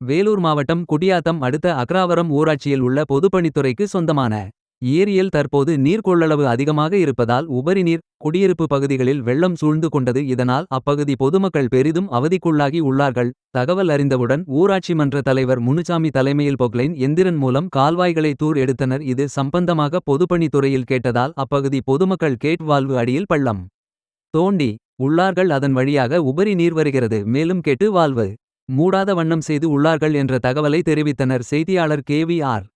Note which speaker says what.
Speaker 1: வேலூர் மாவட்டம் குடியாத்தம் அடுத்த அக்ராவரம் ஊராட்சியில் உள்ள பொதுப்பணித்துறைக்கு சொந்தமான. ஏரியில் தற்போது நீர் கொள்ளளவு அதிகமாக இருப்பதால் உபரிநீர். குடியிருப்பு பகுதிகளில் வெள்ளம் சூழ்ந்து கொண்டது இதனால். அப்பகுதி பொதுமக்கள் பெரிதும் அவதிக்குள்ளாகி உள்ளார்கள். தகவல் அறிந்தவுடன் ஊராட்சி மன்ற தலைவர் முனுசாமி தலைமையில் பொக்லைன் எந்திரன் மூலம் கால்வாய்களை தூர் எடுத்தனர் இது சம்பந்தமாக பொதுப்பணித்துறையில் கேட்டதால். அப்பகுதி பொதுமக்கள் கேட் வாழ்வு அடியில் பள்ளம். தோண்டி உள்ளார்கள் அதன் வழியாக உபரி நீர் வருகிறது மேலும் கேட்டு வாழ்வு மூடாத வண்ணம் செய்து உள்ளார்கள் என்ற தகவலை தெரிவித்தனர் செய்தியாளர் கே.வி.ஆர்.